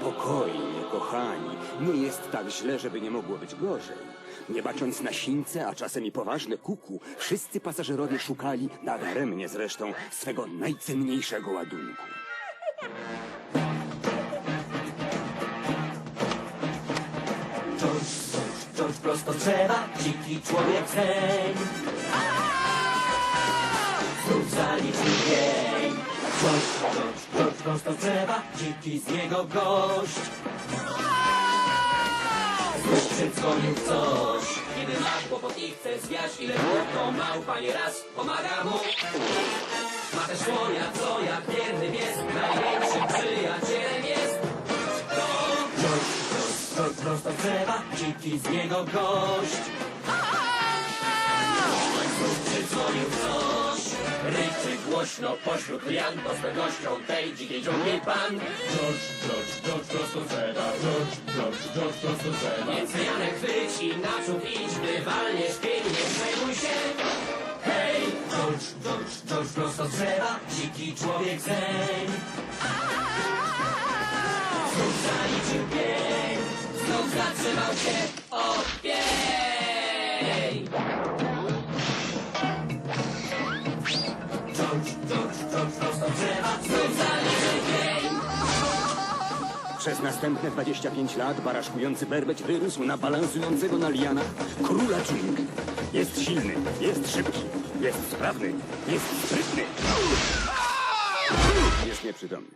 Spokojnie, kochani. Nie jest tak źle, żeby nie mogło być gorzej. Nie bacząc na sińce, a czasem i poważne kuku, wszyscy pasażerowie szukali, nadaremnie zresztą, swego najcenniejszego ładunku. George, George, George prosto z drzewa, dziki człowiek zeń. Znów zaliczył dzień. George, George prosto z drzewa, dziki z niego gość. Znów przydzwonił coś. Kiedy masz kłopot i chcesz zwiać ile dróg, to małpa nie raz pomaga mu. Ma też słonia, co jak wierny pies, największym przyjacielem jest. George prosto z drzewa, dziki z niego gość. Głośno pośród lian, to z pewnością tej dzikiej dżungli pan. George, George, George prosto z drzewa, George, George, George prosto z drzewa. Więc Janek chwyć i naprzód idź, bywalnie śpień, nie przejmuj się. Hej, George, George, George prosto z drzewa, dziki człowiek zeń. Znów zaliczył pień, znów zatrzymał się opień. George, Przez następne 25 lat baraszkujący berbeć wyrósł na balansującego na lianach króla dżungli. Jest silny, jest szybki, jest sprawny, jest sprytny. Jest nieprzytomny.